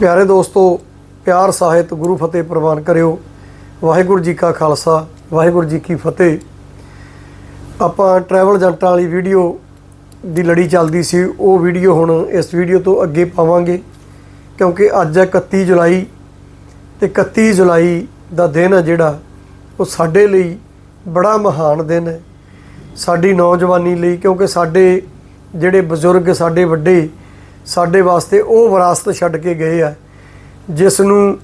ਪਿਆਰੇ ਦੋਸਤੋ, ਪਿਆਰ ਸਾਹਿਤ ਗੁਰੂ ਫਤਿਹ ਪ੍ਰਵਾਨ ਕਰਿਓ। ਵਾਹਿਗੁਰੂ ਜੀ ਕਾ ਖਾਲਸਾ, ਵਾਹਿਗੁਰੂ ਜੀ ਕੀ ਫਤਿਹ। ਆਪਾਂ ਟਰੈਵਲ ਏਜੰਟਾਂ ਵਾਲੀ ਵੀਡੀਓ ਦੀ ਲੜੀ ਚੱਲਦੀ ਸੀ। ਉਹ ਵੀਡੀਓ ਹੁਣ ਇਸ ਵੀਡੀਓ ਤੋਂ ਅੱਗੇ ਪਾਵਾਂਗੇ, ਕਿਉਂਕਿ ਅੱਜ ਹੈ 31 ਜੁਲਾਈ ਤੇ 31 ਜੁਲਾਈ ਦਾ ਦਿਨ ਹੈ ਜਿਹੜਾ, ਉਹ ਸਾਡੇ ਲਈ ਬੜਾ ਮਹਾਨ ਦਿਨ ਹੈ। ਸਾਡੀ ਨੌਜਵਾਨੀ ਲਈ, ਕਿਉਂਕਿ ਸਾਡੇ ਜਿਹੜੇ ਬਜ਼ੁਰਗ, ਸਾਡੇ ਵੱਡੇ ਸਾਡੇ ਵਾਸਤੇ ਉਹ ਵਿਰਾਸਤ ਛੱਡ ਕੇ ਗਏ ਆ ਜਿਸ ਨੂੰ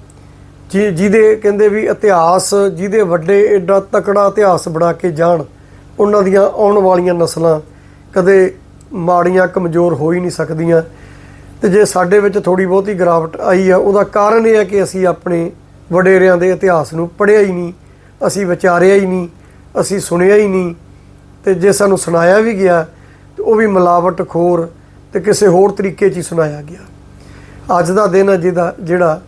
ਜਿ- ਜਿਹਦੇ ਕਹਿੰਦੇ ਵੀ ਇਤਿਹਾਸ, ਜਿਹਦੇ ਵੱਡੇ ਐਡਾ ਤਕੜਾ ਇਤਿਹਾਸ ਬਣਾ ਕੇ ਜਾਣ, ਉਹਨਾਂ ਦੀਆਂ ਆਉਣ ਵਾਲੀਆਂ ਨਸਲਾਂ ਕਦੇ ਮਾੜੀਆਂ, ਕਮਜ਼ੋਰ ਹੋ ਹੀ ਨਹੀਂ ਸਕਦੀਆਂ। ਤੇ ਜੇ ਸਾਡੇ ਵਿੱਚ ਥੋੜੀ ਬਹੁਤੀ ਗਿਰਾਵਟ ਆਈ ਆ, ਉਹਦਾ ਕਾਰਨ ਇਹ ਹੈ ਕਿ ਅਸੀਂ ਆਪਣੇ ਵਡੇਰਿਆਂ ਦੇ ਇਤਿਹਾਸ ਨੂੰ ਪੜ੍ਹਿਆ ਹੀ ਨਹੀਂ, ਅਸੀਂ ਵਿਚਾਰਿਆ ਹੀ ਨਹੀਂ, ਅਸੀਂ ਸੁਣਿਆ ਹੀ ਨਹੀਂ, ਤੇ ਜੇ ਸਾਨੂੰ ਸੁਣਾਇਆ ਵੀ ਗਿਆ, ਤੇ ਉਹ ਵੀ ਮਿਲਾਵਟ ਖੋਰ ਤੇ ਕਿਸੇ ਹੋਰ ਤਰੀਕੇ 'ਚ ਹੀ ਸੁਣਾਇਆ ਗਿਆ। ਅੱਜ ਦਾ ਦਿਨ ਹੈ ਜਿਹਦਾ, ਜਿਹੜਾ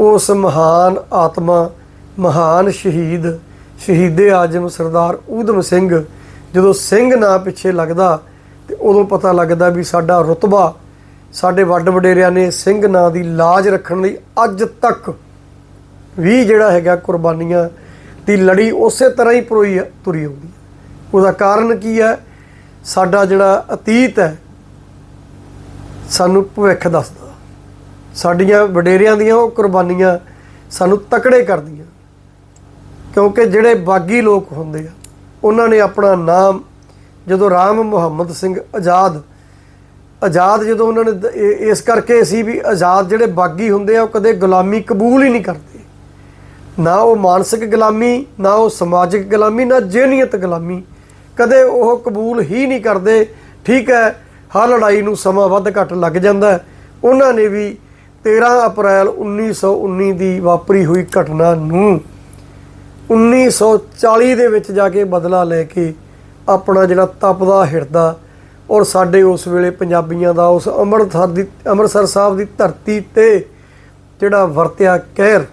ਉਸ ਮਹਾਨ ਆਤਮਾ, ਮਹਾਨ ਸ਼ਹੀਦ, ਸ਼ਹੀਦੇ ਆਜਮ ਸਰਦਾਰ ਊਧਮ ਸਿੰਘ, ਜਦੋਂ ਸਿੰਘ ਨਾਂ ਪਿੱਛੇ ਲੱਗਦਾ ਤੇ ਉਦੋਂ ਪਤਾ ਲੱਗਦਾ ਵੀ ਸਾਡਾ ਰਤਬਾ, ਸਾਡੇ ਵੱਡ ਵਡੇਰਿਆਂ ਨੇ ਸਿੰਘ ਨਾਂ ਦੀ ਲਾਜ ਰੱਖਣ ਲਈ ਅੱਜ ਤੱਕ ਵੀ ਜਿਹੜਾ ਹੈਗਾ ਕੁਰਬਾਨੀਆਂ ਦੀ ਲੜੀ ਉਸੇ ਤਰ੍ਹਾਂ ਹੀ ਪਰੋਈ, ਤੁਰੀ ਆਉਂਦੀ ਉਹਦਾ ਕਾਰਨ ਕੀ ਹੈ? ਸਾਡਾ ਜਿਹੜਾ ਅਤੀਤ ਹੈ ਸਾਨੂੰ ਭਵਿੱਖ ਦੱਸਦਾ। ਸਾਡੀਆਂ ਵਡੇਰਿਆਂ ਦੀਆਂ ਉਹ ਕੁਰਬਾਨੀਆਂ ਸਾਨੂੰ ਤਕੜੇ ਕਰਦੀਆਂ। ਕਿਉਂਕਿ ਜਿਹੜੇ ਬਾਗੀ ਲੋਕ ਹੁੰਦੇ ਆ, ਉਹਨਾਂ ਨੇ ਆਪਣਾ ਨਾਮ ਜਦੋਂ ਰਾਮ ਮੁਹੰਮਦ ਸਿੰਘ ਆਜ਼ਾਦ ਆਜ਼ਾਦ ਜਦੋਂ ਉਹਨਾਂ ਨੇ ਇਸ ਕਰਕੇ ਸੀ ਵੀ ਆਜ਼ਾਦ ਜਿਹੜੇ ਬਾਗੀ ਹੁੰਦੇ ਆ, ਉਹ ਕਦੇ ਗੁਲਾਮੀ ਕਬੂਲ ਹੀ ਨਹੀਂ ਕਰਦੇ। ਨਾ ਉਹ ਮਾਨਸਿਕ ਗੁਲਾਮੀ, ਨਾ ਉਹ ਸਮਾਜਿਕ ਗੁਲਾਮੀ, ਨਾ ਜੇਨੀਅਤ ਗੁਲਾਮੀ। ਕਦੇ ਉਹ ਕਬੂਲ ਹੀ ਨਹੀਂ ਕਰਦੇ। ਠੀਕ ਹੈ ਹਰ ਲੜਾਈ ਨੂੰ ਸਮਾਂ ਵੱਧ ਘੱਟ ਲੱਗ ਜਾਂਦਾ ਉਹਨਾਂ ਨੇ ਵੀ 13 ਅਪ੍ਰੈਲ 1919 ਦੀ ਵਾਪਰੀ ਹੋਈ ਘਟਨਾ ਨੂੰ 1940 ਦੇ ਵਿੱਚ ਜਾ ਕੇ ਬਦਲਾ ਲੈ ਕੇ ਆਪਣਾ ਜਿਹੜਾ ਤਪਦਾ ਹਿਰਦਾ ਔਰ ਸਾਡੇ ਉਸ ਵੇਲੇ ਪੰਜਾਬੀਆਂ ਦਾ ਉਸ ਅੰਮ੍ਰਿਤਸਰ ਦੀ ਅੰਮ੍ਰਿਤਸਰ ਸਾਹਿਬ ਦੀ ਧਰਤੀ ਤੇ ਜਿਹੜਾ ਵਰਤਿਆ ਕਹਿਰ,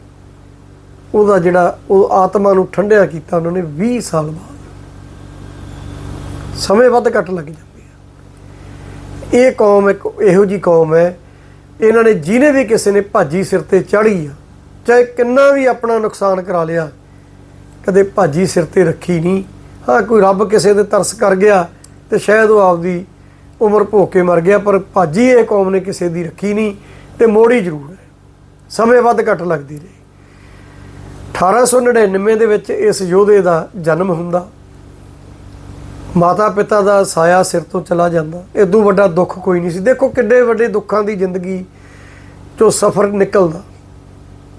ਉਹਦਾ ਜਿਹੜਾ ਉਹ ਆਤਮਾ ਨੂੰ ਠੰਡਿਆ ਕੀਤਾ ਉਹਨਾਂ ਨੇ 20 ਸਾਲ ਬਾਅਦ। ਸਮੇਂ ਵੱਧ ਘੱਟ ਲੱਗ ਜਾਂਦੇ। ਇਹ ਕੌਮ ਇੱਕ ਇਹੋ ਜੀ ਕੌਮ ਹੈ, ਇਹਨਾਂ ਨੇ ਜਿਹਨੇ ਵੀ ਕਿਸੇ ਨੇ ਭਾਜੀ ਸਿਰ ਤੇ ਚੜ੍ਹੀ ਆ, ਚਾਹੇ ਕਿੰਨਾ ਵੀ ਆਪਣਾ ਨੁਕਸਾਨ ਕਰਾ ਲਿਆ, ਕਦੇ ਭਾਜੀ ਸਿਰ ਤੇ ਰੱਖੀ ਨਹੀਂ, ਹਾਂ, ਕੋਈ ਰੱਬ ਕਿਸੇ ਦੇ ਤਰਸ ਕਰ ਗਿਆ ਤੇ ਸ਼ਾਇਦ ਉਹ ਆਪਦੀ ਉਮਰ ਭੋਗ ਕੇ ਮਰ ਗਿਆ, ਪਰ ਭਾਜੀ ਇਹ ਕੌਮ ਨੇ ਕਿਸੇ ਦੀ ਰੱਖੀ ਨਹੀਂ ਤੇ ਮੋੜੀ ਜ਼ਰੂਰ ਹੈ। ਸਮੇਂ ਵੱਧ ਘੱਟ ਲੱਗਦੀ ਰਹੀ। 1899 ਦੇ ਵਿੱਚ ਇਸ ਯੋਧੇ ਦਾ ਜਨਮ ਹੁੰਦਾ। ਮਾਤਾ ਪਿਤਾ ਦਾ ਸਾਇਆ ਸਿਰ ਤੋਂ ਚਲਾ ਜਾਂਦਾ। ਇਦੋਂ ਵੱਡਾ ਦੁੱਖ ਕੋਈ ਨਹੀਂ ਸੀ। ਦੇਖੋ ਕਿੱਡੇ ਵੱਡੇ ਦੁੱਖਾਂ ਦੀ ਜ਼ਿੰਦਗੀ ਚੋਂ ਸਫ਼ਰ ਨਿਕਲਦਾ।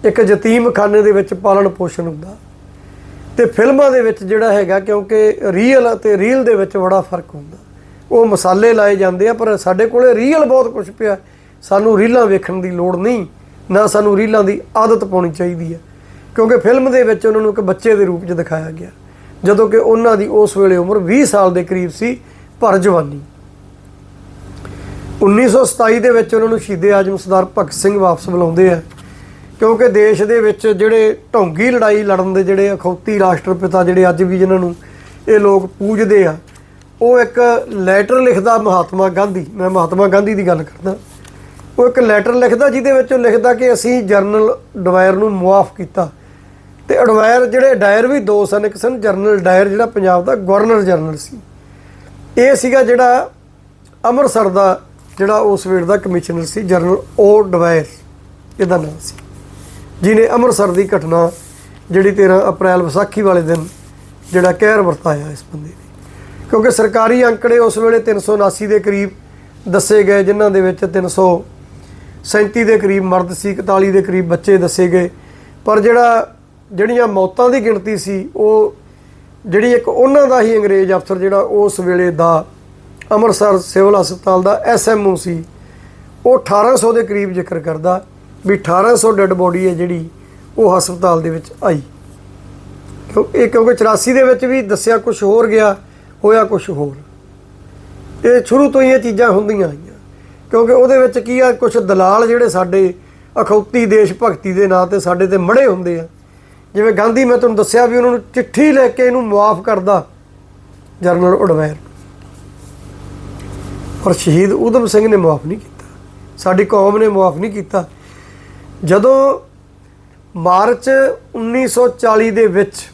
ਇੱਕ ਯਤੀਮਖਾਨੇ ਦੇ ਵਿੱਚ ਪਾਲਣ ਪੋਸ਼ਣ ਹੁੰਦਾ। ਤੇ ਫਿਲਮਾਂ ਦੇ ਵਿੱਚ ਜਿਹੜਾ ਹੈਗਾ, ਕਿਉਂਕਿ ਰੀਅਲ ਅਤੇ ਰੀਲ ਦੇ ਵਿੱਚ ਬੜਾ ਫ਼ਰਕ ਹੁੰਦਾ। ਉਹ ਮਸਾਲੇ ਲਾਏ ਜਾਂਦੇ ਆ, ਪਰ ਸਾਡੇ ਕੋਲੇ ਰੀਅਲ ਬਹੁਤ ਕੁਝ ਪਿਆ। ਸਾਨੂੰ ਰੀਲਾਂ ਵੇਖਣ ਦੀ ਲੋੜ ਨਹੀਂ। ਨਾ ਸਾਨੂੰ ਰੀਲਾਂ ਦੀ ਆਦਤ ਪਾਉਣੀ ਚਾਹੀਦੀ ਹੈ ਕਿਉਂਕਿ ਫਿਲਮ ਦੇ ਵਿੱਚ ਉਹਨਾਂ ਨੂੰ ਇੱਕ ਬੱਚੇ ਦੇ ਰੂਪ 'ਚ ਦਿਖਾਇਆ ਗਿਆ। ਜਦੋਂ ਕਿ ਉਹਨਾਂ ਦੀ ਉਸ ਵੇਲੇ ਉਮਰ 20 ਸਾਲ ਦੇ ਕਰੀਬ ਸੀ ਭਰ ਜਵਾਨੀ। 1927 ਦੇ ਵਿੱਚ ਉਹਨਾਂ ਨੂੰ ਸ਼ਹੀਦੇ ਆਜਮ ਸਰਦਾਰ ਭਗਤ ਸਿੰਘ ਵਾਪਸ ਬੁਲਾਉਂਦੇ ਆ, ਕਿਉਂਕਿ ਦੇਸ਼ ਦੇ ਵਿੱਚ ਜਿਹੜੇ ਢੌਂਗੀ ਲੜਾਈ ਲੜਨ ਦੇ ਜਿਹੜੇ ਅਖੌਤੀ ਰਾਸ਼ਟਰਪਿਤਾ ਜਿਹੜੇ ਅੱਜ ਵੀ ਜਿਨ੍ਹਾਂ ਨੂੰ ਇਹ ਲੋਕ ਪੂਜਦੇ ਆ, ਉਹ ਇੱਕ ਲੈਟਰ ਲਿਖਦਾ ਮਹਾਤਮਾ ਗਾਂਧੀ, ਮੈਂ ਮਹਾਤਮਾ ਗਾਂਧੀ ਦੀ ਗੱਲ ਕਰਦਾ। ਉਹ ਇੱਕ ਲੈਟਰ ਲਿਖਦਾ ਜਿਹਦੇ ਵਿੱਚ ਉਹ ਲਿਖਦਾ ਕਿ ਅਸੀਂ ਜਨਰਲ ਡਵਾਇਰ ਨੂੰ ਮੁਆਫ ਕੀਤਾ। ਤੇ ਅਡਵਾਇਰ ਜਿਹੜੇ ਡਾਇਰ ਵੀ ਦੋ ਸਨ, ਇੱਕ ਸਨ ਜਨਰਲ ਡਾਇਰ ਜਿਹੜਾ ਪੰਜਾਬ ਦਾ ਗਵਰਨਰ ਜਨਰਲ ਸੀ। ਇਹ ਸੀਗਾ ਜਿਹੜਾ ਅੰਮ੍ਰਿਤਸਰ ਦਾ ਜਿਹੜਾ ਉਸ ਵੇਲੇ ਦਾ ਕਮਿਸ਼ਨਰ ਸੀ ਜਨਰਲ ਓ ਡਵਾਇਰ ਇਹਦਾ ਨਾਮ ਸੀ। ਜਿਨੇ ਅੰਮ੍ਰਿਤਸਰ ਦੀ ਘਟਨਾ ਜਿਹੜੀ 13 ਅਪ੍ਰੈਲ ਵਿਸਾਖੀ ਵਾਲੇ ਦਿਨ ਜਿਹੜਾ ਕਹਿਰ ਵਰਤਾਇਆ ਇਸ ਬੰਦੇ ਨੇ। ਕਿਉਂਕਿ ਸਰਕਾਰੀ ਅੰਕੜੇ ਉਸ ਵੇਲੇ 379 ਦੇ ਕਰੀਬ ਦੱਸੇ ਗਏ, ਜਿਨ੍ਹਾਂ ਦੇ ਵਿੱਚ 337 ਦੇ ਕਰੀਬ ਮਰਦ ਸੀ 41 ਦੇ ਕਰੀਬ ਬੱਚੇ ਦੱਸੇ ਗਏ। ਪਰ ਜਿਹੜਾ ਜਿਹੜੀਆਂ ਮੌਤਾਂ ਦੀ ਗਿਣਤੀ ਸੀ, ਉਹ ਜਿਹੜੀ ਇੱਕ ਉਹਨਾਂ ਦਾ ਹੀ ਅੰਗਰੇਜ਼ ਅਫਸਰ ਜਿਹੜਾ ਉਸ ਵੇਲੇ ਦਾ ਅੰਮ੍ਰਿਤਸਰ ਸਿਵਲ ਹਸਪਤਾਲ ਦਾ ਐਸਐਮਓ ਸੀ, ਉਹ 1800 ਦੇ ਕਰੀਬ ਜ਼ਿਕਰ ਕਰਦਾ ਵੀ 1800 ਡੈੱਡ ਬੋਡੀ ਹੈ ਜਿਹੜੀ ਉਹ ਹਸਪਤਾਲ ਦੇ ਵਿੱਚ ਆਈ। ਕਿਉਂ, ਇਹ ਕਿਉਂਕਿ 84 ਦੇ ਵਿੱਚ ਵੀ ਦੱਸਿਆ ਕੁਝ ਹੋਰ ਗਿਆ, ਹੋਇਆ ਕੁਝ ਹੋਰ। ਇਹ ਸ਼ੁਰੂ ਤੋਂ ਹੀ ਇਹ ਚੀਜ਼ਾਂ ਹੁੰਦੀਆਂ ਆਈਆਂ। ਕਿਉਂਕਿ ਉਹਦੇ ਵਿੱਚ ਕੀ ਆ ਕੁਝ ਦਲਾਲ ਜਿਹੜੇ ਸਾਡੇ ਅਖੌਤੀ ਦੇਸ਼ ਭਗਤੀ ਦੇ ਨਾਂ ਤੇ ਸਾਡੇ ਤੇ ਮੜੇ ਹੁੰਦੇ ਆ। ਜਿਵੇਂ ਗਾਂਧੀ, ਮੈਂ ਤੁਹਾਨੂੰ ਦੱਸਿਆ ਵੀ ਉਹਨਾਂ ਨੂੰ ਚਿੱਠੀ ਲੈ ਕੇ ਇਹਨੂੰ ਮੁਆਫ ਕਰਦਾ, ਜਨਰਲ ਉਡਵੈਰ। ਪਰ ਸ਼ਹੀਦ ਊਧਮ ਸਿੰਘ ਨੇ ਮੁਆਫ ਨਹੀਂ ਕੀਤਾ। ਸਾਡੀ ਕੌਮ ਨੇ ਮੁਆਫ ਨਹੀਂ ਕੀਤਾ। ਜਦੋਂ ਮਾਰਚ 1940 ਦੇ ਵਿੱਚ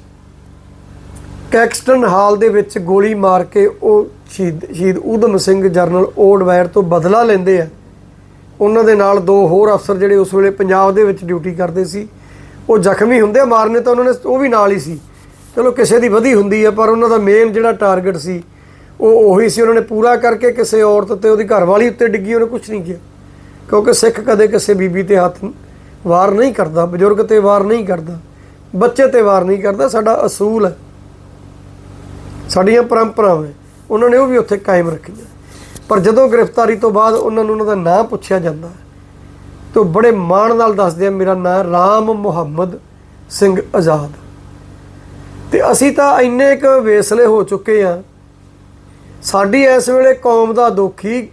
ਕੈਕਸਟਨ ਹਾਲ ਦੇ ਵਿੱਚ ਗੋਲੀ ਮਾਰ ਕੇ ਉਹ ਸ਼ਹੀਦ ਸ਼ਹੀਦ ਊਧਮ ਸਿੰਘ ਜਰਨਲ ਓਡਵੈਰ ਤੋਂ ਬਦਲਾ ਲੈਂਦੇ ਆ, ਉਹਨਾਂ ਦੇ ਨਾਲ ਦੋ ਹੋਰ ਅਫਸਰ ਜਿਹੜੇ ਉਸ ਵੇਲੇ ਪੰਜਾਬ ਦੇ ਵਿੱਚ ਡਿਊਟੀ ਕਰਦੇ ਸੀ ਉਹ ਜ਼ਖਮੀ ਹੁੰਦੇ ਆ, ਮਾਰਨੇ ਤਾਂ ਉਹਨਾਂ ਨੇ, ਉਹ ਵੀ ਨਾਲ ਹੀ ਸੀ। ਚਲੋ ਕਿਸੇ ਦੀ ਵਧੀ ਹੁੰਦੀ ਹੈ ਪਰ ਉਹਨਾਂ ਦਾ ਮੇਨ ਜਿਹੜਾ ਟਾਰਗੇਟ ਸੀ, ਉਹ ਉਹੀ ਸੀ। ਉਹਨਾਂ ਨੇ ਪੂਰਾ ਕਰਕੇ ਕਿਸੇ ਔਰਤ ਤੇ ਉਹਦੀ ਘਰਵਾਲੀ ਉੱਤੇ ਡਿੱਗੀ, ਉਹਨੇ ਕੁਝ ਨਹੀਂ ਕੀਤਾ ਕਿਉਂਕਿ ਸਿੱਖ ਕਦੇ ਕਿਸੇ ਬੀਬੀ ਤੇ ਹੱਥ ਵਾਰ ਨਹੀਂ ਕਰਦਾ, ਬਜ਼ੁਰਗ ਤੇ ਵਾਰ ਨਹੀਂ ਕਰਦਾ, ਬੱਚੇ ਤੇ ਵਾਰ ਨਹੀਂ ਕਰਦਾ। ਸਾਡਾ ਅਸੂਲ ਹੈ। ਸਾਡੀਆਂ ਪਰੰਪਰਾਵਾਂ ਉਹਨਾਂ ਨੇ ਉਹ ਵੀ ਉੱਥੇ ਕਾਇਮ ਰੱਖੀਆਂ। ਪਰ ਜਦੋਂ ਗ੍ਰਿਫਤਾਰੀ ਤੋਂ ਬਾਅਦ ਉਹਨਾਂ ਨੂੰ ਉਹਨਾਂ ਦਾ ਨਾਂ ਪੁੱਛਿਆ ਜਾਂਦਾ ਤਾਂ ਬੜੇ ਮਾਣ ਨਾਲ ਦੱਸਦੇ ਆ, ਮੇਰਾ ਨਾਂ ਰਾਮ ਮੁਹੰਮਦ ਸਿੰਘ ਆਜ਼ਾਦ। ਤੇ ਅਸੀਂ ਤਾਂ ਇੰਨੇ ਕੁ ਵੇਸਲੇ ਹੋ ਚੁੱਕੇ ਆ। ਸਾਡੀ ਇਸ ਵੇਲੇ ਕੌਮ ਦਾ ਦੁਖੀ,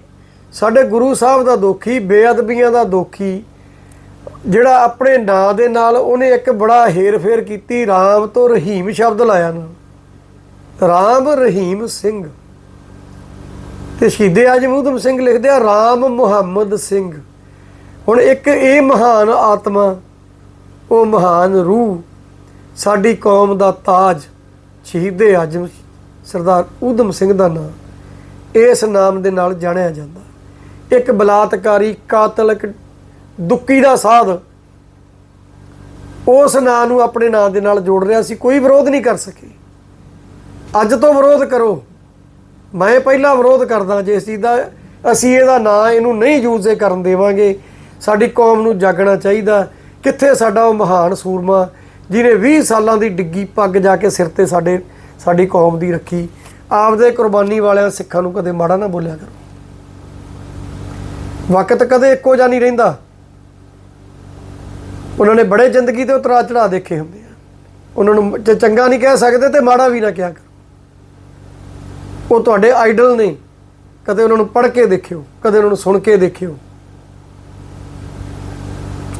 ਸਾਡੇ ਗੁਰੂ ਸਾਹਿਬ ਦਾ ਦੁਖੀ, ਬੇਅਦਬੀਆਂ ਦਾ ਦੁਖੀ, ਜਿਹੜਾ ਆਪਣੇ ਨਾਂ ਦੇ ਨਾਲ ਉਹਨੇ ਇੱਕ ਬੜਾ ਹੇਰ-ਫੇਰ ਕੀਤੀ, ਰਾਮ ਤੋਂ ਰਹੀਮ ਸ਼ਬਦ ਲਾਇਆ ਨਾ। ਰਾਮ ਰਹੀਮ ਸਿੰਘ। ਤੇ ਸ਼ਹੀਦੇ ਆਜਮ ਸਿੰਘ ਲਿਖਦੇ ਆ, ਰਾਮ ਮੁਹੰਮਦ ਸਿੰਘ। ਹੁਣ ਇੱਕ ਇਹ ਮਹਾਨ ਆਤਮਾ, ਉਹ ਮਹਾਨ ਰੂਹ, ਸਾਡੀ ਕੌਮ ਦਾ ਤਾਜ, ਸ਼ਹੀਦੇ ਆਜਮ ਸਰਦਾਰ ਊਧਮ ਸਿੰਘ ਦਾ ਨਾਮ ਇਸ ਨਾਮ ਦੇ ਨਾਲ ਜਾਣਿਆ ਜਾਂਦਾ। ਇੱਕ ਬਲਾਤਕਾਰੀ ਕਾਤਲ ਦੁੱਕੀ ਦਾ ਸਾਧ, ਉਸ ਨਾਂ ਨੂੰ ਆਪਣੇ ਨਾਂ ਦੇ ਨਾਲ ਜੋੜ ਰਿਹਾ ਸੀ, ਕੋਈ ਵਿਰੋਧ ਨਹੀਂ ਕਰ ਸਕੇ। ਅੱਜ ਤੋਂ ਵਿਰੋਧ ਕਰੋ। ਮੈਂ ਪਹਿਲਾਂ ਵਿਰੋਧ ਕਰਦਾ ਜੇ ਇਸ ਚੀਜ਼ ਦਾ, ਅਸੀਂ ਇਹਦਾ ਨਾਂ ਇਹਨੂੰ ਨਹੀਂ ਯੂਜ਼ ਕਰਨ ਦੇਵਾਂਗੇ। ਸਾਡੀ ਕੌਮ ਨੂੰ ਜਾਗਣਾ ਚਾਹੀਦਾ। ਕਿੱਥੇ ਸਾਡਾ ਉਹ ਮਹਾਨ ਸੂਰਮਾ, ਜਿਹਨੇ 20 ਸਾਲਾਂ ਦੀ ਡਿੱਗੀ ਪੱਗ ਜਾ ਕੇ ਸਿਰ ਤੇ ਸਾਡੇ, ਸਾਡੀ ਕੌਮ ਦੀ ਰੱਖੀ। ਆਪਦੇ ਕੁਰਬਾਨੀ ਵਾਲਿਆਂ ਸਿੱਖਾਂ ਨੂੰ ਕਦੇ ਮਾੜਾ ਨਾ ਬੋਲਿਆ ਕਰੋ। ਵਕਤ ਕਦੇ ਇੱਕੋ ਜਿਹਾ ਨਹੀਂ ਰਹਿੰਦਾ। ਉਹਨਾਂ ਨੇ ਬੜੇ ਜ਼ਿੰਦਗੀ ਤੇ ਉਤਰਾ ਚੜਾ ਦੇਖੇ ਹੁੰਦੇ ਆ। ਉਹਨਾਂ ਨੂੰ ਜੇ ਚੰਗਾ ਨਹੀਂ ਕਹਿ ਸਕਦੇ ਤੇ ਮਾੜਾ ਵੀ ਨਾ ਕਿਹਾ ਕਰੋ। ਉਹ ਤੁਹਾਡੇ ਆਈਡਲ ਨੇ। ਕਦੇ ਉਹਨਾਂ ਨੂੰ ਪੜ੍ਹ ਕੇ ਦੇਖਿਓ, ਕਦੇ ਉਹਨਾਂ ਨੂੰ ਸੁਣ ਕੇ ਦੇਖਿਓ।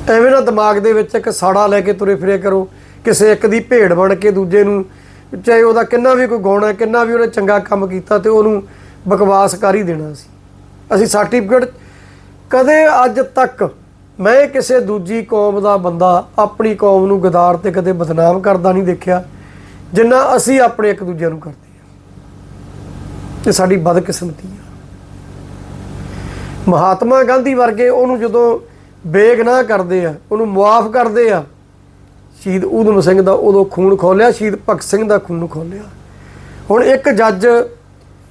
ਐਵੇਂ ਨਾ ਦਿਮਾਗ ਦੇ ਵਿੱਚ ਇੱਕ ਸਾੜਾ ਲੈ ਕੇ ਤੁਰੇ ਫਿਰਿਆ ਕਰੋ, ਕਿਸੇ ਇੱਕ ਦੀ ਭੇਡ ਬਣ ਕੇ ਦੂਜੇ ਨੂੰ, ਚਾਹੇ ਉਹਦਾ ਕਿੰਨਾ ਵੀ ਕੋਈ ਗਾਉਣਾ ਕਿੰਨਾ ਵੀ ਉਹਨੇ ਚੰਗਾ ਕੰਮ ਕੀਤਾ ਤੇ ਉਹਨੂੰ ਬਕਵਾਸ ਕਰ ਹੀ ਦੇਣਾ ਸੀ। ਅਸੀਂ ਸਰਟੀਫਿਕੇਟ ਕਦੇ ਅੱਜ ਤੱਕ ਮੈਂ ਕਿਸੇ ਦੂਜੀ ਕੌਮ ਦਾ ਬੰਦਾ ਆਪਣੀ ਕੌਮ ਨੂੰ ਗਦਾਰ ਤੇ ਕਦੇ ਬਦਨਾਮ ਕਰਦਾ ਨਹੀਂ ਦੇਖਿਆ, ਜਿੰਨਾ ਅਸੀਂ ਆਪਣੇ ਇੱਕ ਦੂਜੇ ਨੂੰ ਕਰਦੇ ਹਾਂ। ਤੇ ਸਾਡੀ ਬਦਕਿਸਮਤੀ ਆ। ਮਹਾਤਮਾ ਗਾਂਧੀ ਵਰਗੇ ਉਹਨੂੰ ਜਦੋਂ ਬੇਗਨਾਹ ਕਰਦੇ ਆ, ਉਹਨੂੰ ਮੁਆਫ ਕਰਦੇ ਆ। ਸ਼ਹੀਦ ਊਧਮ ਸਿੰਘ ਦਾ ਉਦੋਂ ਖੂਨ ਖੋਲਿਆ, ਸ਼ਹੀਦ ਭਗਤ ਸਿੰਘ ਦਾ ਖੂਨ ਖੋਲਿਆ। ਹੁਣ ਇੱਕ ਜੱਜ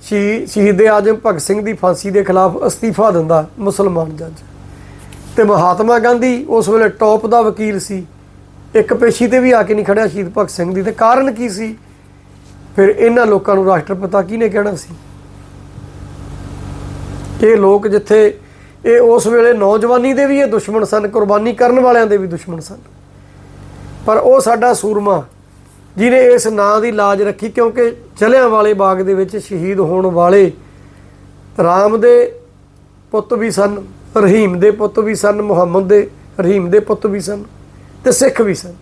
ਸ਼ਹੀ- ਸ਼ਹੀਦ ਆਜਮ ਭਗਤ ਸਿੰਘ ਦੀ ਫਾਂਸੀ ਦੇ ਖਿਲਾਫ ਅਸਤੀਫਾ ਦਿੰਦਾ ਮੁਸਲਮਾਨ ਜੱਜ। ਤੇ ਮਹਾਤਮਾ ਗਾਂਧੀ ਉਸ ਵੇਲੇ ਟੌਪ ਦਾ ਵਕੀਲ ਸੀ। ਇੱਕ ਪੇਸ਼ੀ ਤੇ ਵੀ ਆ ਕੇ ਨਹੀਂ ਖੜਿਆ ਸ਼ਹੀਦ ਭਗਤ ਸਿੰਘ ਦੀ। ਤੇ ਕਾਰਨ ਕੀ ਸੀ? ਫਿਰ ਇਹਨਾਂ ਲੋਕਾਂ ਨੂੰ ਰਾਸ਼ਟਰਪਿਤਾ ਕਿਹਨੇ ਕਹਿਣਾ ਸੀ? ਇਹ ਲੋਕ ਜਿੱਥੇ ਇਹ ਉਸ ਵੇਲੇ ਨੌਜਵਾਨੀ ਦੇ ਵੀ ਇਹ ਦੁਸ਼ਮਣ ਸਨ, ਕੁਰਬਾਨੀ ਕਰਨ ਵਾਲਿਆਂ ਦੇ ਵੀ ਦੁਸ਼ਮਣ ਸਨ। ਪਰ ਉਹ ਸਾਡਾ ਸੂਰਮਾ, ਜਿਹਨੇ ਇਸ ਨਾਂ ਦੀ ਲਾਜ ਰੱਖੀ, ਕਿਉਂਕਿ ਜਲਿਆਂ ਵਾਲੇ ਬਾਗ ਦੇ ਵਿੱਚ ਸ਼ਹੀਦ ਹੋਣ ਵਾਲੇ ਰਾਮ ਦੇ ਪੁੱਤ ਵੀ ਸਨ, ਰਹੀਮ ਦੇ ਪੁੱਤ ਵੀ ਸਨ, ਮੁਹੰਮਦ ਦੇ, ਰਹੀਮ ਦੇ ਪੁੱਤ ਵੀ ਸਨ ਤੇ ਸਿੱਖ ਵੀ ਸਨ।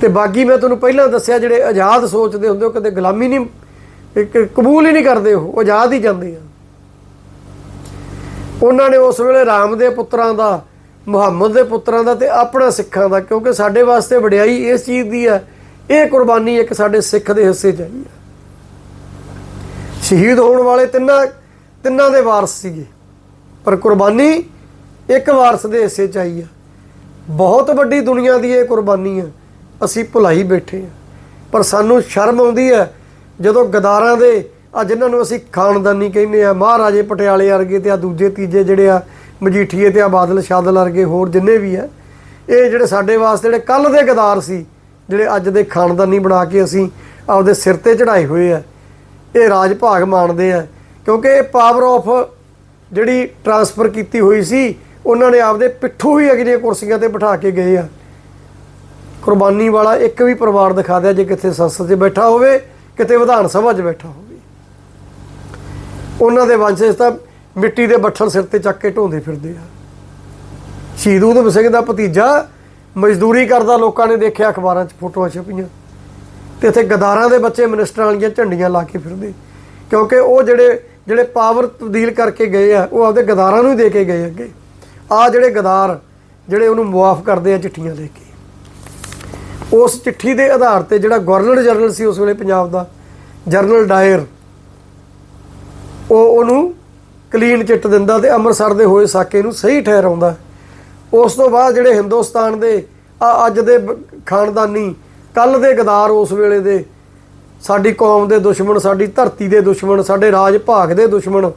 ਤੇ ਬਾਕੀ ਮੈਂ ਤੁਹਾਨੂੰ ਪਹਿਲਾਂ ਦੱਸਿਆ, ਜਿਹੜੇ ਆਜ਼ਾਦ ਸੋਚਦੇ ਹੁੰਦੇ ਉਹ ਕਦੇ ਗੁਲਾਮੀ ਨਹੀਂ ਕਬੂਲ ਹੀ ਨਹੀਂ ਕਰਦੇ ਉਹ, ਆਜ਼ਾਦ ਹੀ ਜਾਂਦੇ ਆ। ਉਹਨਾਂ ਨੇ ਉਸ ਵੇਲੇ ਰਾਮ ਦੇ ਪੁੱਤਰਾਂ ਦਾ, ਮੁਹੰਮਦ ਦੇ ਪੁੱਤਰਾਂ ਦਾ ਤੇ ਆਪਣਾ ਸਿੱਖਾਂ ਦਾ, ਕਿਉਂਕਿ ਸਾਡੇ ਵਾਸਤੇ ਵਡਿਆਈ ਇਸ ਚੀਜ਼ ਦੀ ਹੈ, ਇਹ ਕੁਰਬਾਨੀ ਇੱਕ ਸਾਡੇ ਸਿੱਖ ਦੇ ਹਿੱਸੇ ਚ ਆਈ ਆ ਸ਼ਹੀਦ ਹੋਣ ਵਾਲੇ ਤਿੰਨਾਂ ਤਿੰਨਾਂ ਦੇ ਵਾਰਸ ਸੀਗੇ, ਪਰ ਕੁਰਬਾਨੀ ਇੱਕ ਵਾਰਸ ਦੇ ਹਿੱਸੇ ਚ ਆਈ ਆ ਬਹੁਤ ਵੱਡੀ ਦੁਨੀਆ ਦੀ ਇਹ ਕੁਰਬਾਨੀ ਆ ਅਸੀਂ ਭੁਲਾਈ ਬੈਠੇ ਹਾਂ। ਪਰ ਸਾਨੂੰ ਸ਼ਰਮ ਆਉਂਦੀ ਹੈ, ਜਦੋਂ ਗਦਾਰਾਂ ਦੇ ਆ ਜਿਨ੍ਹਾਂ ਨੂੰ ਅਸੀਂ ਖਾਨਦਾਨੀ ਕਹਿੰਦੇ ਆ, ਮਹਾਰਾਜੇ ਪਟਿਆਲੇ ਵਰਗੇ ਤੇ ਆ ਦੂਜੇ, ਤੀਜੇ ਜਿਹੜੇ ਆ, ਮਜੀਠੀਏ ਤੇ ਆ, ਬਾਦਲ ਸ਼ਾਦਲ ਵਰਗੇ ਹੋਰ ਜਿੰਨੇ ਵੀ ਆ, ਇਹ ਜਿਹੜੇ ਸਾਡੇ ਵਾਸਤੇ ਜਿਹੜੇ ਕੱਲ ਦੇ ਗਦਾਰ ਸੀ, ਜਿਹੜੇ ਅੱਜ ਦੇ ਖਾਨਦਾਨੀ ਬਣਾ ਕੇ ਅਸੀਂ ਆਪਦੇ ਸਿਰ ਤੇ ਚੜਾਏ ਹੋਏ ਆ, ਇਹ ਰਾਜ ਭਾਗ ਮਾਣਦੇ ਆ, ਕਿਉਂਕਿ ਇਹ ਪਾਵਰ ਆਫ ਜਿਹੜੀ ਟਰਾਂਸਫਰ ਕੀਤੀ ਹੋਈ ਸੀ, ਉਹਨਾਂ ਨੇ ਆਪਦੇ ਪਿੱਠੂ ਹੀ ਅਗਲੀਆਂ ਕੁਰਸੀਆਂ ਤੇ ਬਿਠਾ ਕੇ ਗਏ ਆ। ਕੁਰਬਾਨੀ ਵਾਲਾ ਇੱਕ ਵੀ ਪਰਿਵਾਰ ਦਿਖਾ ਦਿਆ ਜੇ ਕਿਤੇ ਸੰਸਦ 'ਚ ਬੈਠਾ ਹੋਵੇ, ਕਿਤੇ ਵਿਧਾਨ ਸਭਾ 'ਚ ਬੈਠਾ ਹੋਵੇ। ਉਹਨਾਂ ਦੇ ਵੰਸ਼ਜ ਤਾਂ ਮਿੱਟੀ ਦੇ ਬੱਠਲ ਸਿਰ ਤੇ ਚੱਕ ਕੇ ਢੋਂਦੇ ਫਿਰਦੇ ਆ। ਸ਼ਹੀਦ ਊਧਮ ਸਿੰਘ ਦਾ ਭਤੀਜਾ ਮਜ਼ਦੂਰੀ ਕਰਦਾ ਲੋਕਾਂ ਨੇ ਦੇਖਿਆ ਅਖਬਾਰਾਂ 'ਚ ਫੋਟੋਆਂ ਛਪੀਆਂ। ਤੇ ਇੱਥੇ ਗਦਾਰਾਂ ਦੇ ਬੱਚੇ ਮਿਨਿਸਟਰਾਂ ਵਾਲੀਆਂ ਝੰਡੀਆਂ ਲਾ ਕੇ ਫਿਰਦੇ। ਕਿਉਂਕਿ ਉਹ ਜਿਹੜੇ ਜਿਹੜੇ ਪਾਵਰ ਤਬਦੀਲ ਕਰਕੇ ਗਏ ਆ, ਉਹ ਆਪਦੇ ਗਦਾਰਾਂ ਨੂੰ ਹੀ ਦੇ ਕੇ ਗਏ ਅੱਗੇ। ਆ ਜਿਹੜੇ ਗਦਾਰ, ਜਿਹੜੇ ਉਹਨੂੰ ਮੁਆਫ ਕਰਦੇ ਆ ਚਿੱਠੀਆਂ ਲੈ ਕੇ। ਉਸ ਚਿੱਠੀ ਦੇ ਆਧਾਰ ਤੇ ਜਿਹੜਾ ਗਵਰਨਰ ਜਨਰਲ ਸੀ ਉਸ ਵੇਲੇ ਪੰਜਾਬ ਦਾ, ਜਨਰਲ ਡਾਇਰ ਉਹ ਉਹਨੂੰ ਕਲੀਨ ਚਿੱਟ ਦਿੰਦਾ ਤੇ ਅੰਮ੍ਰਿਤਸਰ ਦੇ ਹੋਏ ਸਾਕੇ ਨੂੰ ਸਹੀ ਠਹਿਰਾਉਂਦਾ। ਉਸ ਤੋਂ ਬਾਅਦ ਜਿਹੜੇ ਹਿੰਦੁਸਤਾਨ ਦੇ ਆ ਅੱਜ ਦੇ ਖਾਨਦਾਨੀ, ਕੱਲ ਦੇ ਗਦਾਰ ਉਸ ਵੇਲੇ ਦੇ, ਸਾਡੀ ਕੌਮ ਦੇ ਦੁਸ਼ਮਣ, ਸਾਡੀ ਧਰਤੀ ਦੇ ਦੁਸ਼ਮਣ, ਸਾਡੇ ਰਾਜ ਭਾਗ ਦੇ ਦੁਸ਼ਮਣ,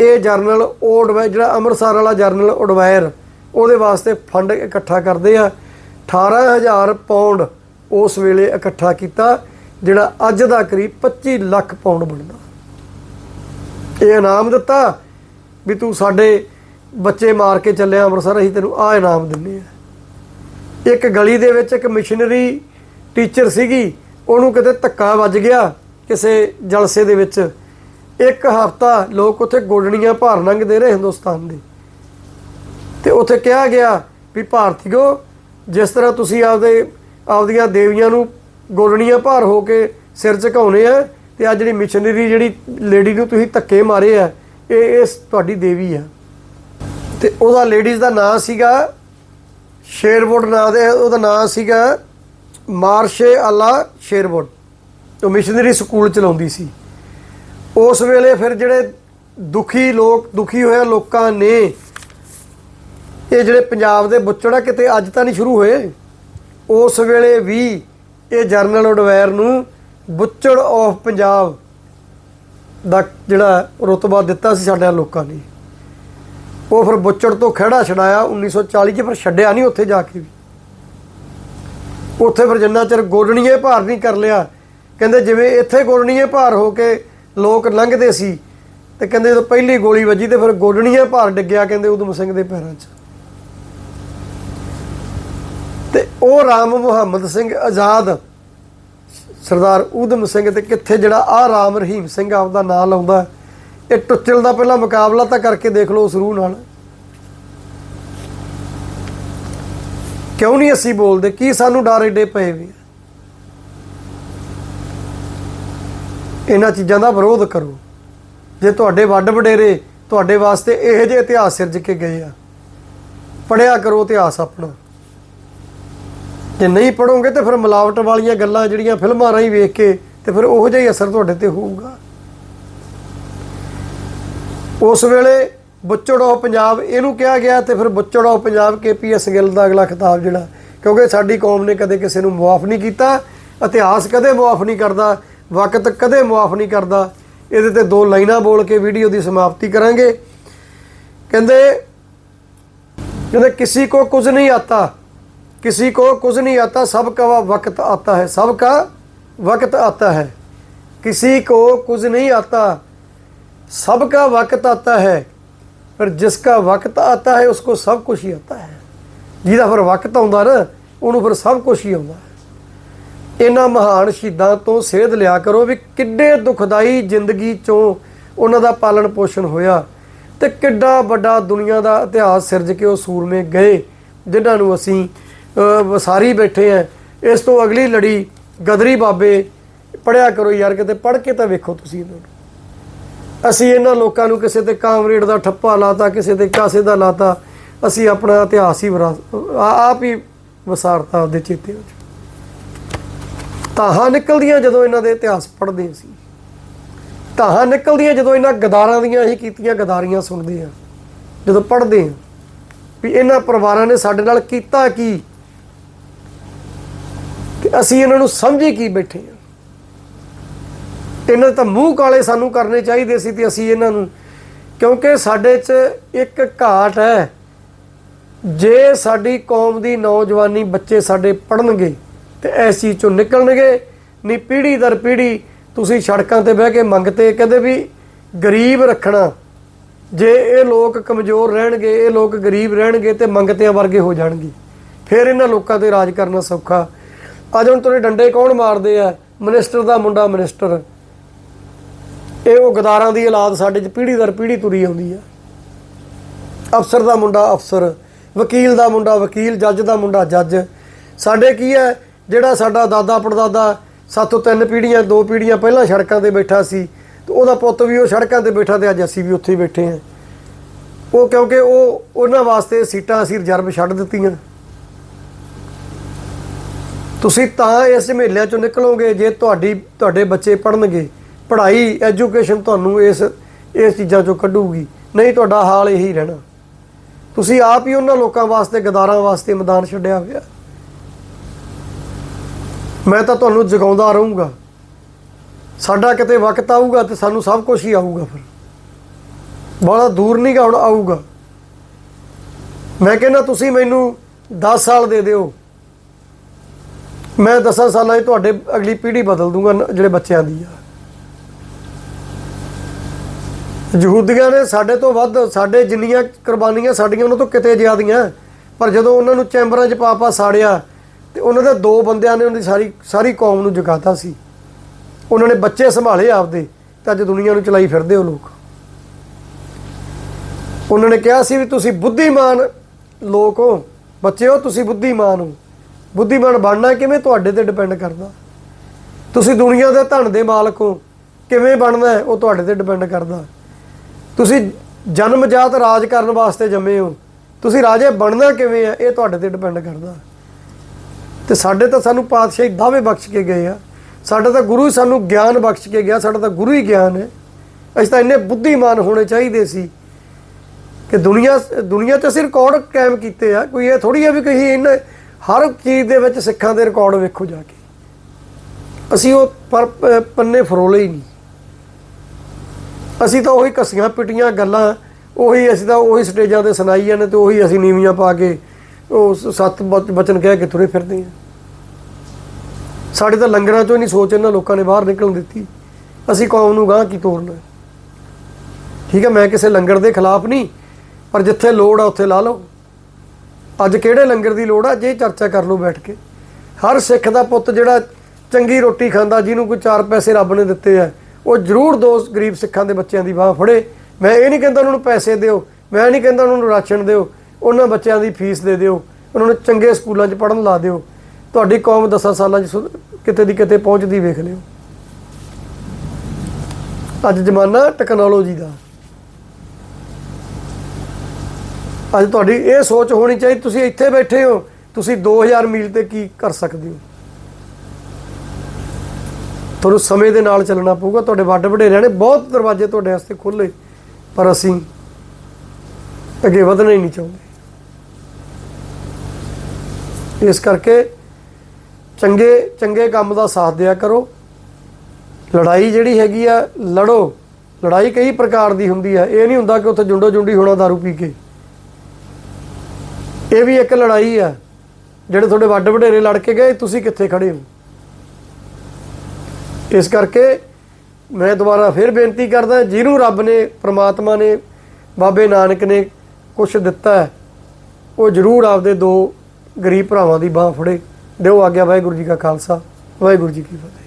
ਇਹ ਜਰਨਲ ਓਡਵੈ, ਜਿਹੜਾ ਅੰਮ੍ਰਿਤਸਰ ਵਾਲਾ ਜਰਨਲ ਉਡਵੈਰ ਉਹਦੇ ਵਾਸਤੇ ਫੰਡ ਇਕੱਠਾ ਕਰਦੇ ਆ। 18000 ਪਾਉਂਡ ਉਸ ਵੇਲੇ ਇਕੱਠਾ ਕੀਤਾ, ਜਿਹੜਾ ਅੱਜ ਦਾ ਕਰੀਬ 25 ਲੱਖ ਪਾਉਂਡ ਬਣਦਾ। ਇਹ ਇਨਾਮ ਦਿੱਤਾ ਵੀ ਤੂੰ ਸਾਡੇ ਬੱਚੇ ਮਾਰ ਕੇ ਚੱਲਿਆ ਅੰਮ੍ਰਿਤਸਰ, ਅਸੀਂ ਤੈਨੂੰ ਆ ਇਨਾਮ ਦਿੰਨੇ ਆ ਇੱਕ ਗਲੀ ਦੇ ਵਿੱਚ ਇੱਕ ਮਿਸ਼ਨਰੀ ਟੀਚਰ ਸੀਗੀ, ਉਹਨੂੰ ਕਿਤੇ ਧੱਕਾ ਵੱਜ ਗਿਆ ਕਿਸੇ ਜਲਸੇ ਦੇ ਵਿੱਚ। ਇੱਕ ਹਫਤਾ ਲੋਕ ਉੱਥੇ ਗੋਡਣੀਆਂ ਭਾਰ ਲੰਘਦੇ ਰਹੇ ਹਿੰਦੁਸਤਾਨ ਦੇ। ਤੇ ਉੱਥੇ ਕਿਹਾ ਗਿਆ ਵੀ ਭਾਰਤੀਓ, ਜਿਸ ਤਰ੍ਹਾਂ ਤੁਸੀਂ ਆਪਦੇ, ਆਪਦੀਆਂ ਦੇਵੀਆਂ ਨੂੰ ਗੋਲਣੀਆਂ ਭਾਰ ਹੋ ਕੇ ਸਿਰ ਝੁਕਾਉਨੇ ਆ ਤੇ ਆ ਜਿਹੜੀ ਮਿਸ਼ਨਰੀ ਜਿਹੜੀ ਲੇਡੀ ਨੂੰ ਤੁਸੀਂ ਧੱਕੇ ਮਾਰੇ ਆ, ਇਹ ਇਸ ਤੁਹਾਡੀ ਦੇਵੀ ਆ। ਤੇ ਉਹਦਾ ਲੇਡੀਜ਼ ਦਾ ਨਾਂ ਸੀਗਾ ਸ਼ੇਰਵੁੱਡ ਨਾਂ ਦੇ, ਉਹਦਾ ਨਾਂ ਸੀਗਾ ਮਾਰਸ਼ੇ ਆਲਾ ਸ਼ੇਰਵੁੱਡ। ਉਹ ਮਿਸ਼ਨਰੀ ਸਕੂਲ ਚਲਾਉਂਦੀ ਸੀ। ਉਸ ਵੇਲੇ ਫਿਰ ਜਿਹੜੇ ਦੁਖੀ ਲੋਕ, ਦੁਖੀ ਹੋਏ ਲੋਕਾਂ ਨੇ, ਇਹ ਜਿਹੜੇ ਪੰਜਾਬ ਦੇ ਬੁੱਚੜਾ ਕਿਤੇ ਅੱਜ ਤਾਂ ਨਹੀਂ ਸ਼ੁਰੂ ਹੋਏ, ਉਸ ਵੇਲੇ ਵੀ ਇਹ ਜਰਨਲ ਉਡਵੈਰ ਨੂੰ ਬੁੱਚੜ ਆਫ ਪੰਜਾਬ ਦਾ ਜਿਹੜਾ ਰੁਤਬਾ ਦਿੱਤਾ ਸੀ ਸਾਡੇ ਲੋਕਾਂ ਨੇ। ਉਹ ਫਿਰ ਬੁੱਚੜ ਤੋਂ ਖਹਿੜਾ ਛਡਾਇਆ 1940 ਚ ਫਿਰ ਛੱਡਿਆ ਨਹੀਂ ਉੱਥੇ ਜਾ ਕੇ ਵੀ। ਉੱਥੇ ਫਿਰ ਜਿੰਨਾ ਚਿਰ ਗੋਡਣੀਏ ਭਾਰ ਨਹੀਂ ਕਰ ਲਿਆ, ਕਹਿੰਦੇ ਜਿਵੇਂ ਇੱਥੇ ਗੋਡਣੀਏ ਭਾਰ ਹੋ ਕੇ ਲੋਕ ਲੰਘਦੇ ਸੀ, ਤੇ ਕਹਿੰਦੇ ਜਦੋਂ ਪਹਿਲੀ ਗੋਲੀ ਵੱਜੀ ਤੇ ਫਿਰ ਗੋਡਣੀਏ ਭਾਰ ਡਿੱਗਿਆ, ਕਹਿੰਦੇ ਉਦਮ ਸਿੰਘ ਦੇ ਪੈਰਾਂ 'ਚ। ਤੇ ਉਹ ਰਾਮ ਮੁਹੰਮਦ ਸਿੰਘ ਆਜ਼ਾਦ ਸਰਦਾਰ ਊਧਮ ਸਿੰਘ ਤੇ ਕਿੱਥੇ ਜਿਹੜਾ ਆ ਰਾਮ ਰਹੀਮ ਸਿੰਘ ਆਪਦਾ ਨਾਂ ਲਾਉਂਦਾ ਇਹ ਟੁੱਚਲ ਦਾ ਪਹਿਲਾਂ ਮੁਕਾਬਲਾ ਤਾਂ ਕਰਕੇ ਦੇਖ ਲਓ ਉਸ ਰੂਹ ਨਾਲ। ਕਿਉਂ ਨਹੀਂ ਅਸੀਂ ਬੋਲਦੇ? ਕੀ ਸਾਨੂੰ ਡਰ ਏਡੇ ਪਏ ਵੀ ਇਹਨਾਂ ਚੀਜ਼ਾਂ ਦਾ ਵਿਰੋਧ ਕਰੋ। ਜੇ ਤੁਹਾਡੇ ਵੱਡ ਵਡੇਰੇ ਤੁਹਾਡੇ ਵਾਸਤੇ ਇਹੋ ਜਿਹੇ ਇਤਿਹਾਸ ਸਿਰਜ ਕੇ ਗਏ ਆ ਪੜਿਆ ਕਰੋ ਇਤਿਹਾਸ ਆਪਣਾ। ਜੇ ਨਹੀਂ ਪੜੋਗੇ ਤੇ ਫਿਰ ਮਿਲਾਵਟ ਵਾਲੀਆਂ ਗੱਲਾਂ ਜਿਹੜੀਆਂ ਫਿਲਮਾਂ ਰਾਹੀਂ ਵੇਖ ਕੇ ਤੇ ਫਿਰ ਉਹੋ ਜਿਹਾ ਹੀ ਅਸਰ ਤੁਹਾਡੇ ਤੇ ਹੋਊਗਾ। ਉਸ ਵੇਲੇ ਬੁੱਚੜੋ ਪੰਜਾਬ ਇਹਨੂੰ ਕਿਹਾ ਗਿਆ ਤੇ ਫਿਰ ਬੁੱਚੜੋ Punjab K P KPS Gill ਦਾ ਅਗਲਾ ਖਿਤਾਬ ਜਿਹੜਾ, ਕਿਉਂਕਿ ਸਾਡੀ ਕੌਮ ਨੇ ਕਦੇ ਕਿਸੇ ਨੂੰ ਮੁਆਫ ਨਹੀਂ ਕੀਤਾ, ਇਤਿਹਾਸ ਕਦੇ ਮੁਆਫ ਨਹੀਂ ਕਰਦਾ, ਵਕਤ ਕਦੇ ਮੁਆਫ ਨਹੀਂ ਕਰਦਾ। ਇਹਦੇ ਤੇ ਦੋ ਲਾਈਨਾਂ ਬੋਲ ਕੇ ਵੀਡੀਓ ਦੀ ਸਮਾਪਤੀ ਕਰਾਂਗੇ। ਕਹਿੰਦੇ ਜਦੋਂ ਕਿਸੇ ਕੋ ਕੁਝ ਨਹੀਂ ਆਤਾ किसी को कुछ नहीं आता सबका वक्त आता है सबका वक्त आता है किसी को कुछ नहीं आता सबका वक्त आता है पर जिसका वक्त आता है उसको सब कुछ ही आता है ਜਿਹਦਾ ਫਿਰ ਵਕਤ ਆਉਂਦਾ ਨਾ ਉਹਨੂੰ ਫਿਰ ਸਭ ਕੁਝ ਹੀ ਆਉਂਦਾ ਹੈ ਇਹਨਾਂ ਮਹਾਨ ਸ਼ਹੀਦਾਂ ਤੋਂ ਸੇਧ ਲਿਆ ਕਰੋ ਵੀ ਕਿੱਡੇ ਦੁਖਦਾਈ ਜ਼ਿੰਦਗੀ ਚੋਂ ਉਹਨਾਂ ਦਾ ਪਾਲਣ ਪੋਸ਼ਣ ਹੋਇਆ ਤੇ ਕਿੱਡਾ ਵੱਡਾ ਦੁਨੀਆ ਦਾ ਇਤਿਹਾਸ ਸਿਰਜ ਕੇ ਉਹ ਸੂਰਮੇ ਗਏ ਜਿਨ੍ਹਾਂ ਨੂੰ ਅਸੀਂ ਅਹ, ਵਸਾਰੀ ਬੈਠੇ ਆ ਇਸ ਤੋਂ ਅਗਲੀ ਲੜੀ ਗਦਰੀ ਬਾਬੇ ਪੜਿਆ ਕਰੋ ਯਾਰ, ਕਿਤੇ ਪੜ ਕੇ ਤਾਂ ਵੇਖੋ ਤੁਸੀਂ ਇਹਨਾਂ ਨੂੰ। ਅਸੀਂ ਇਹਨਾਂ ਲੋਕਾਂ ਨੂੰ ਕਿਸੇ ਤੇ ਕਾਮਰੇਡ ਦਾ ਠੱਪਾ ਲਾਤਾ, ਕਿਸੇ ਤੇ ਕਾਸੇ ਦਾ ਲਾਤਾ, ਅਸੀਂ ਆਪਣਾ ਇਤਿਹਾਸ ਹੀ ਵਿਰਾਸ- ਆਪ ਹੀ ਵਸਾਰਤਾ ਆਪਦੇ ਚੇਤੇ ਵਿੱਚ। ਤਾਹਾਂ ਨਿਕਲਦੀਆਂ ਜਦੋਂ ਇਹਨਾਂ ਦੇ ਇਤਿਹਾਸ ਪੜ੍ਹਦੇ ਸੀ ਤਾਹਾਂ ਨਿਕਲਦੀਆਂ ਜਦੋਂ ਇਹਨਾਂ ਗਦਾਰਾਂ ਦੀਆਂ ਹੀ ਕੀਤੀਆਂ ਗਦਾਰੀਆਂ ਸੁਣਦੇ ਆ ਜਦੋਂ ਪੜ੍ਹਦੇ ਆ ਵੀ ਇਹਨਾਂ ਪਰਿਵਾਰਾਂ ਨੇ ਸਾਡੇ ਨਾਲ ਕੀਤਾ ਕੀ? ਤੇ ਅਸੀਂ ਇਹਨਾਂ ਨੂੰ ਸਮਝੀ ਕੀ ਬੈਠੇ ਆ ਇਹਨਾਂ ਤਾਂ ਮੂੰਹ ਕਾਲੇ ਸਾਨੂੰ ਕਰਨੇ ਚਾਹੀਦੇ ਸੀ ਤੇ ਅਸੀਂ ਇਹਨਾਂ ਨੂੰ ਕਿਉਂਕਿ ਸਾਡੇ 'ਚ ਇੱਕ ਘਾਟ ਹੈ। ਜੇ ਸਾਡੀ ਕੌਮ ਦੀ ਨੌਜਵਾਨੀ ਬੱਚੇ ਸਾਡੇ ਪੜਨਗੇ ਤੇ ਇਸ ਚੀਜ਼ ਚੋਂ ਨਿਕਲਣਗੇ ਨਹੀਂ ਪੀੜ੍ਹੀ ਦਰ ਪੀੜ੍ਹੀ ਤੁਸੀਂ ਸੜਕਾਂ ਤੇ ਬਹਿ ਕੇ ਮੰਗਤੇ ਕਦੇ ਵੀ ਗਰੀਬ ਰੱਖਣਾ। ਜੇ ਇਹ ਲੋਕ ਕਮਜ਼ੋਰ ਰਹਿਣਗੇ, ਇਹ ਲੋਕ ਗਰੀਬ ਰਹਿਣਗੇ ਤੇ ਮੰਗਤਿਆਂ ਵਰਗੇ ਹੋ ਜਾਣਗੇ। ਫਿਰ ਇਹਨਾਂ ਲੋਕਾਂ ਤੇ ਰਾਜ ਕਰਨਾ ਸੌਖਾ। ਅੱਜ ਹੁਣ ਤੁਹਾਡੇ ਡੰਡੇ ਕੌਣ ਮਾਰਦੇ ਆ? ਮਿਨਿਸਟਰ ਦਾ ਮੁੰਡਾ ਮਿਨਿਸਟਰ। ਇਹ ਉਹ ਗਦਾਰਾਂ ਦੀ ਔਲਾਦ ਸਾਡੇ 'ਚ ਪੀੜ੍ਹੀ ਦਰ ਪੀੜ੍ਹੀ ਤੁਰੀ ਆਉਂਦੀ ਆ। ਅਫਸਰ ਦਾ ਮੁੰਡਾ ਅਫਸਰ, ਵਕੀਲ ਦਾ ਮੁੰਡਾ ਵਕੀਲ, ਜੱਜ ਦਾ ਮੁੰਡਾ ਜੱਜ। ਸਾਡੇ ਕੀ ਹੈ ਜਿਹੜਾ ਸਾਡਾ ਦਾਦਾ ਪੜਦਾਦਾ ਸਾਤੋਂ ਤਿੰਨ ਪੀੜ੍ਹੀਆਂ, ਦੋ ਪੀੜ੍ਹੀਆਂ ਪਹਿਲਾਂ ਸੜਕਾਂ ਤੇ ਬੈਠਾ ਸੀ, ਤੇ ਉਹਦਾ ਪੁੱਤ ਵੀ ਉਹ ਸੜਕਾਂ ਤੇ ਬੈਠਾ ਤੇ ਅੱਜ ਅਸੀਂ ਵੀ ਉੱਥੇ ਹੀ ਬੈਠੇ ਹਾਂ ਉਹ ਕਿਉਂਕਿ ਉਹ ਉਹਨਾਂ ਵਾਸਤੇ ਸੀਟਾਂ ਅਸੀਂ ਰਿਜ਼ਰਵ ਛੱਡ ਦਿੱਤੀਆਂ। ਤੁਸੀਂ ਤਾਂ ਇਸ ਝਮੇਲਿਆਂ ਚੋਂ ਨਿਕਲੋਗੇ ਜੇ ਤੁਹਾਡੀ, ਤੁਹਾਡੇ ਬੱਚੇ ਪੜਨਗੇ ਪੜ੍ਹਾਈ, ਐਜੂਕੇਸ਼ਨ ਤੁਹਾਨੂੰ ਇਸ ਇਸ ਚੀਜ਼ਾਂ ਚੋਂ ਕੱਢੂਗੀ। ਨਹੀਂ, ਤੁਹਾਡਾ ਹਾਲ ਇਹੀ ਰਹਿਣਾ। ਤੁਸੀਂ ਆਪ ਹੀ ਉਹਨਾਂ ਲੋਕਾਂ ਵਾਸਤੇ, ਗਦਾਰਾਂ ਵਾਸਤੇ ਮੈਦਾਨ ਛੱਡਿਆ ਹੋਇਆ। ਮੈਂ ਤਾਂ ਤੁਹਾਨੂੰ ਜਗਾਉਂਦਾ ਰਹੂੰਗਾ। ਸਾਡਾ ਕਿਤੇ ਵਕਤ ਆਊਗਾ ਤੇ ਸਾਨੂੰ ਸਭ ਕੁਝ ਹੀ ਆਊਗਾ ਫਿਰ। ਬੜਾ ਦੂਰ ਨਹੀਂ ਗਾ ਹੁਣ ਆਊਗਾ। ਮੈਂ ਕਹਿੰਦਾ ਤੁਸੀਂ ਮੈਨੂੰ 10 ਸਾਲ ਦੇ ਦਿਓ। ਮੈਂ 10 ਸਾਲਾਂ 'ਚ ਤੁਹਾਡੇ ਅਗਲੀ ਪੀੜ੍ਹੀ ਬਦਲ ਦੂੰਗਾ ਜਿਹੜੇ ਬੱਚਿਆਂ ਦੀ ਆ। ਯਹੂਦੀਆਂ ਨੇ ਸਾਡੇ ਤੋਂ ਵੱਧ ਸਾਡੇ ਜਿੰਨੀਆਂ ਕੁਰਬਾਨੀਆਂ ਸਾਡੀਆਂ, ਉਹਨਾਂ ਤੋਂ ਕਿਤੇ ਜ਼ਿਆਦੀਆਂ ਪਰ ਜਦੋਂ ਉਹਨਾਂ ਨੂੰ ਚੈਂਬਰਾਂ 'ਚ ਪਾ ਪਾ ਸਾੜਿਆ, ਤੇ ਉਹਨਾਂ ਦੇ ਦੋ ਬੰਦਿਆਂ ਨੇ ਉਹਨਾਂ ਦੀ ਸਾਰੀ ਸਾਰੀ ਕੌਮ ਨੂੰ ਜਗਾਤਾ ਸੀ। ਉਹਨਾਂ ਨੇ ਬੱਚੇ ਸੰਭਾਲੇ ਆਪਦੇ, ਤਾਂ ਅੱਜ ਦੁਨੀਆ ਨੂੰ ਚਲਾਈ ਫਿਰਦੇ ਉਹ ਲੋਕ। ਉਹਨਾਂ ਨੇ ਕਿਹਾ ਸੀ ਵੀ ਤੁਸੀਂ ਬੁੱਧੀਮਾਨ ਲੋਕ ਹੋ। ਬੱਚਿਓ, ਤੁਸੀਂ ਬੁੱਧੀਮਾਨ ਹੋ। ਬੁੱਧੀਮਾਨ ਬਣਨਾ ਕਿਵੇਂ ਤੁਹਾਡੇ ਤੇ ਡਿਪੈਂਡ ਕਰਦਾ? ਤੁਸੀਂ ਦੁਨੀਆ ਦੇ ਧਨ ਦੇ ਮਾਲਕ ਹੋ, ਕਿਵੇਂ ਬਣਨਾ ਉਹ ਤੁਹਾਡੇ ਤੇ ਡਿਪੈਂਡ ਕਰਦਾ। ਤੁਸੀਂ ਜਨਮਜਾਤ ਰਾਜ ਕਰਨ ਵਾਸਤੇ ਜੰਮੇ ਹੋ, ਤੁਸੀਂ ਰਾਜੇ ਬਣਨਾ ਕਿਵੇਂ ਆ ਇਹ ਤੁਹਾਡੇ ਤੇ ਡਿਪੈਂਡ ਕਰਦਾ। ਤੇ ਸਾਡੇ ਤਾਂ ਸਾਨੂੰ ਪਾਤਸ਼ਾਹੀ ਦਾਅਵੇ ਬਖਸ਼ ਕੇ ਗਏ ਆ। ਸਾਡਾ ਤਾਂ ਗੁਰੂ ਹੀ ਸਾਨੂੰ ਗਿਆਨ ਬਖਸ਼ ਕੇ ਗਿਆ, ਸਾਡਾ ਤਾਂ ਗੁਰੂ ਹੀ ਗਿਆਨ ਹੈ। ਅਸੀਂ ਤਾਂ ਇੰਨੇ ਬੁੱਧੀਮਾਨ ਹੋਣੇ ਚਾਹੀਦੇ ਸੀ ਕਿ ਦੁਨੀਆ ਦੁਨੀਆ 'ਚ ਅਸੀਂ ਰਿਕਾਰਡ ਕਾਇਮ ਕੀਤੇ ਆ। ਕੋਈ ਇਹ ਥੋੜੀ ਆ ਵੀ ਕਹੀ ਇਹਨਾਂ ਹਰ ਚੀਜ਼ ਦੇ ਵਿੱਚ ਸਿੱਖਾਂ ਦੇ ਰਿਕਾਰਡ ਵੇਖੋ ਜਾ ਕੇ। ਅਸੀਂ ਉਹ ਪਰ ਪ- ਪੰਨੇ ਫਰੋਲੇ ਹੀ ਨਹੀਂ। ਅਸੀਂ ਤਾਂ ਉਹੀ ਕਸੀਆਂ ਪਿਟੀਆਂ ਗੱਲਾਂ, ਉਹੀ ਅਸੀਂ ਤਾਂ ਉਹੀ ਸਟੇਜਾਂ ਤੇ ਸੁਣਾਈ ਜਾਂਦੇ ਤੇ ਉਹੀ ਅਸੀਂ ਨੀਵੀਆਂ ਪਾ ਕੇ ਉਹ ਸੱਤ ਬਚ- ਬਚਨ ਕਹਿ ਕੇ ਤੁਰੇ ਫਿਰਦੇ ਆ ਸਾਡੇ ਤਾਂ ਲੰਗਰਾਂ ਚੋਂ ਹੀ ਨਹੀਂ ਸੋਚ ਇਹਨਾਂ ਲੋਕਾਂ ਨੇ ਬਾਹਰ ਨਿਕਲਣ ਦਿੱਤੀ। ਅਸੀਂ ਕੌਮ ਨੂੰ ਗਾਂ ਕੀ ਤੋਰਨਾ? ਠੀਕ ਹੈ, ਮੈਂ ਕਿਸੇ ਲੰਗਰ ਦੇ ਖਿਲਾਫ ਨਹੀਂ, ਪਰ ਜਿੱਥੇ ਲੋੜ ਆ ਉੱਥੇ ਲਾ ਲਓ। ਅੱਜ ਕਿਹੜੇ ਲੰਗਰ ਦੀ ਲੋੜ ਆ? ਜੇ ਚਰਚਾ ਕਰ ਲਓ ਬੈਠ ਕੇ। ਹਰ ਸਿੱਖ ਦਾ ਪੁੱਤ ਜਿਹੜਾ ਚੰਗੀ ਰੋਟੀ ਖਾਂਦਾ, ਜਿਹਨੂੰ ਕੋਈ ਚਾਰ ਪੈਸੇ ਰੱਬ ਨੇ ਦਿੱਤੇ ਆ, ਉਹ ਜ਼ਰੂਰ ਦੋ ਗਰੀਬ ਸਿੱਖਾਂ ਦੇ ਬੱਚਿਆਂ ਦੀ ਬਾਹ ਫੜੇ। ਮੈਂ ਇਹ ਨਹੀਂ ਕਹਿੰਦਾ ਉਹਨਾਂ ਨੂੰ ਪੈਸੇ ਦਿਓ, ਮੈਂ ਨਹੀਂ ਕਹਿੰਦਾ ਉਹਨਾਂ ਨੂੰ ਰਾਸ਼ਨ ਦਿਓ, ਉਹਨਾਂ ਬੱਚਿਆਂ ਦੀ ਫੀਸ ਦੇ ਦਿਓ, ਉਹਨਾਂ ਨੂੰ ਚੰਗੇ ਸਕੂਲਾਂ 'ਚ ਪੜ੍ਹਨ ਲਾ ਦਿਓ। ਤੁਹਾਡੀ ਕੌਮ 10 ਸਾਲਾਂ 'ਚ ਸੁ- ਕਿਤੇ ਦੀ ਕਿਤੇ ਪਹੁੰਚਦੀ ਵੇਖ ਲਿਓ। ਅੱਜ ਜ਼ਮਾਨਾ ਟੈਕਨੋਲੋਜੀ ਦਾ। ਅੱਜ ਤੁਹਾਡੀ ਇਹ ਸੋਚ ਹੋਣੀ ਚਾਹੀਦੀ ਤੁਸੀਂ ਇੱਥੇ ਬੈਠੇ ਹੋ, ਤੁਸੀਂ 2000 ਮੀਲ ਤੇ ਕੀ ਕਰ ਸਕਦੇ ਹੋ? ਤੁਹਾਨੂੰ ਸਮੇਂ ਦੇ ਨਾਲ ਚੱਲਣਾ ਪਊਗਾ, ਤੁਹਾਡੇ ਵੱਡ ਵਡੇਰਿਆਂ ਨੇ ਬਹੁਤ ਦਰਵਾਜ਼ੇ ਤੁਹਾਡੇ ਵਾਸਤੇ ਖੋਲੇ ਪਰ ਅਸੀਂ ਅੱਗੇ ਵਧਣਾ ਹੀ ਨਹੀਂ ਚਾਹੁੰਦੇ। ਇਸ ਕਰਕੇ ਚੰਗੇ ਚੰਗੇ ਕੰਮ ਦਾ ਸਾਥ ਦਿਆ ਕਰੋ। ਲੜਾਈ ਜਿਹੜੀ ਹੈਗੀ ਆ, ਲੜੋ। ਲੜਾਈ ਕਈ ਪ੍ਰਕਾਰ ਦੀ ਹੁੰਦੀ ਆ। ਇਹ ਨਹੀਂ ਹੁੰਦਾ ਕਿ ਉੱਥੇ ਜੁੰਡੋ ਜੁੰਡੀ ਹੋਣਾ दारू ਪੀ ਕੇ। ਇਹ ਵੀ ਇੱਕ ਲੜਾਈ ਆ। ਜਿਹੜੇ ਤੁਹਾਡੇ ਵੱਡ ਵਡੇਰੇ ਲੜ ਕੇ ਗਏ, ਤੁਸੀਂ ਕਿੱਥੇ ਖੜੇ ਹੋ? ਇਸ ਕਰਕੇ ਮੈਂ ਦੁਬਾਰਾ ਫਿਰ ਬੇਨਤੀ ਕਰਦਾ, ਜਿਹਨੂੰ ਰੱਬ ਨੇ, ਪ੍ਰਮਾਤਮਾ ਨੇ, ਬਾਬੇ ਨਾਨਕ ਨੇ ਕੁਝ ਦਿੱਤਾ ਉਹ ਜ਼ਰੂਰ ਆਪਦੇ ਦੋ ਗਰੀਬ ਭਰਾਵਾਂ ਦੀ ਬਾਹ ਫੜੇ। ਦਿਓ ਆਗਿਆ ਵਾਹਿਗੁਰੂ ਜੀ ਕਾ ਖਾਲਸਾ, ਵਾਹਿਗੁਰੂ ਜੀ ਕੀ ਫਤਿਹ।